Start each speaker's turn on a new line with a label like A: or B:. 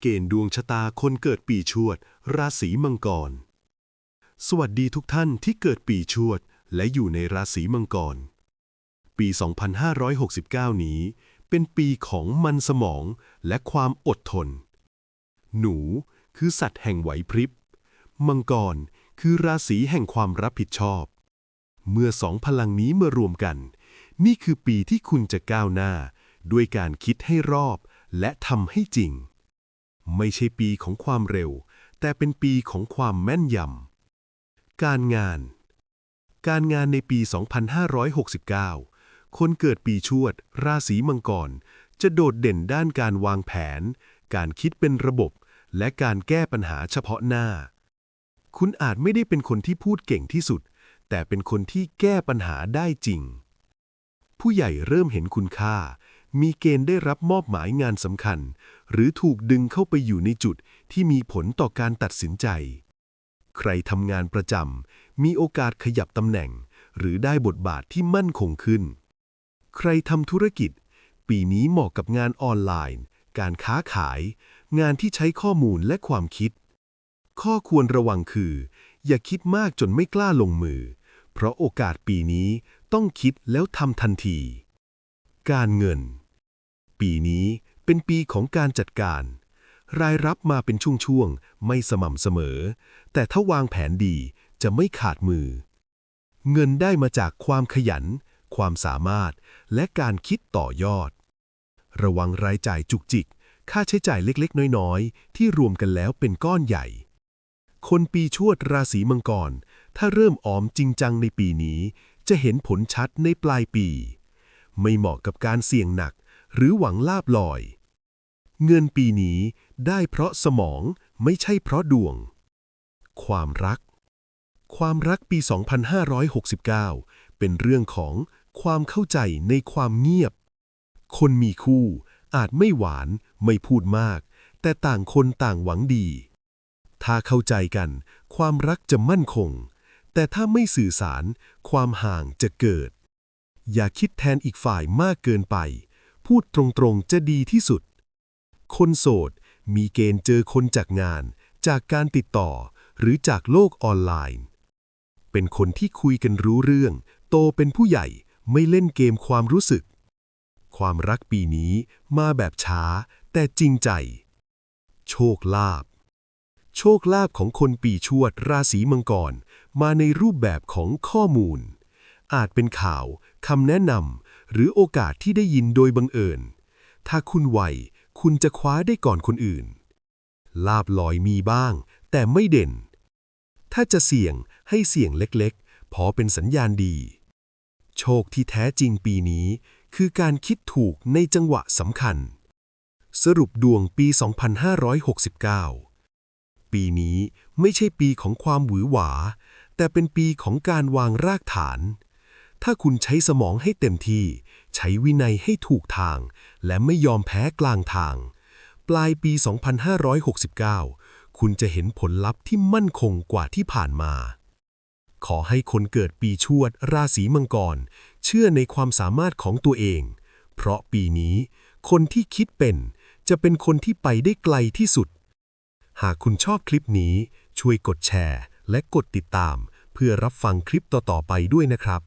A: เกณฑ์ดวงชะตาคนเกิดปีชวด ราศีมังกร สวัสดีทุกท่านที่เกิดปีชวด และอยู่ในราศีมังกร ปี 2569 นี้ เป็นปีของมันสมองและความอดทน หนูคือสัตว์แห่งไหวพริบ มังกรคือราศีแห่งความรับผิดชอบ เมื่อสองพลังนี้มารวมกัน นี่คือปีที่คุณจะก้าวหน้า ด้วยการคิดให้รอบและทำให้จริง ไม่ใช่ปีของความเร็ว แต่เป็นปีของความแม่นยำ การงาน การงานในปี 2569 คนเกิดปีชวด ราศีมังกร จะโดดเด่นด้านการวางแผน การคิดเป็นระบบ และการแก้ปัญหาเฉพาะหน้า คุณอาจไม่ได้เป็นคนที่พูดเก่งที่สุด แต่เป็นคนที่แก้ปัญหาได้จริง ผู้ใหญ่เริ่มเห็นคุณค่า มีเกณฑ์ได้รับมอบหมายงานสำคัญ หรือถูกดึงเข้าไปอยู่ในจุดที่มีผลต่อการตัดสินใจ ใครทำงานประจำมีโอกาสขยับตำแหน่ง หรือได้บทบาทที่มั่นคงขึ้น ใครทำธุรกิจ ปีนี้เหมาะกับงานออนไลน์ การค้าขาย งานที่ใช้ข้อมูลและความคิด ข้อควรระวังคือ อย่าคิดมากจนไม่กล้าลงมือ เพราะโอกาสปีนี้ต้องคิดแล้วทำทันที การเงิน ปีนี้เป็นปีของการจัดการ รายรับมาเป็นช่วงๆ ไม่สม่ำเสมอ แต่ถ้าวางแผนดีจะไม่ขาดมือ เงินได้มาจากความขยัน ความสามารถ และการคิดต่อยอด ระวังรายจ่ายจุกจิก ค่าใช้จ่ายเล็กๆ น้อยๆ ที่รวมกันแล้วเป็นก้อนใหญ่ คนปีชวดราศีมังกร ถ้าเริ่มออมจริงจังในปีนี้ จะเห็นผลชัดในปลายปี ไม่เหมาะกับการเสี่ยงหนัก หรือหวังลาบลอย เงินปีนี้ได้เพราะสมองไม่ใช่เพราะดวง ความรัก ความรักปี 2569 เป็นเรื่องของความเข้าใจในความเงียบ คนมีคู่อาจไม่หวานไม่พูดมาก แต่ต่างคนต่างหวังดี ถ้าเข้าใจกัน ความรักจะมั่นคง แต่ถ้าไม่สื่อสาร ความห่างจะเกิด อย่าคิดแทนอีกฝ่ายมากเกินไป พูดตรงๆจะดีที่สุด คนโสดมีเกณฑ์เจอคนจากงาน จากการติดต่อ หรือจากโลกออนไลน์ เป็นคนที่คุยกันรู้เรื่อง โตเป็นผู้ใหญ่ไม่เล่นเกมความรู้สึก ความรักปีนี้มาแบบช้า แต่จริงใจ โชคลาภโชคลาภของคนปีชวดราศีมังกร มาในรูปแบบของข้อมูล อาจเป็นข่าวคำแนะนำ หรือโอกาสที่ได้ยินโดยบังเอิญ ถ้าคุณไวคุณจะคว้าได้ก่อนคนอื่น ลาบลอยมีบ้าง แต่ไม่เด่น ถ้าจะเสี่ยงให้เสี่ยงเล็กๆ พอเป็นสัญญาณดี โชคที่แท้จริงปีนี้ คือการคิดถูกในจังหวะสำคัญ สรุปดวงปี 2569 ปีนี้ไม่ใช่ปีของความหวือหวา แต่เป็นปีของการวางรากฐาน ถ้าคุณใช้สมองให้เต็มที่ ใช้วินัยให้ถูกทาง และไม่ยอมแพ้กลางทาง ปลายปี 2569 คุณจะเห็นผลลัพธ์ที่มั่นคงกว่าที่ผ่านมา ขอให้คนเกิดปีชวด ราศีมังกร เชื่อในความสามารถของตัวเอง เพราะปีนี้ คนที่คิดเป็น จะเป็นคนที่ไปได้ไกลที่สุด หากคุณชอบคลิปนี้ ช่วยกดแชร์ และกดติดตาม เพื่อรับฟังคลิปต่อๆไปด้วยนะครับ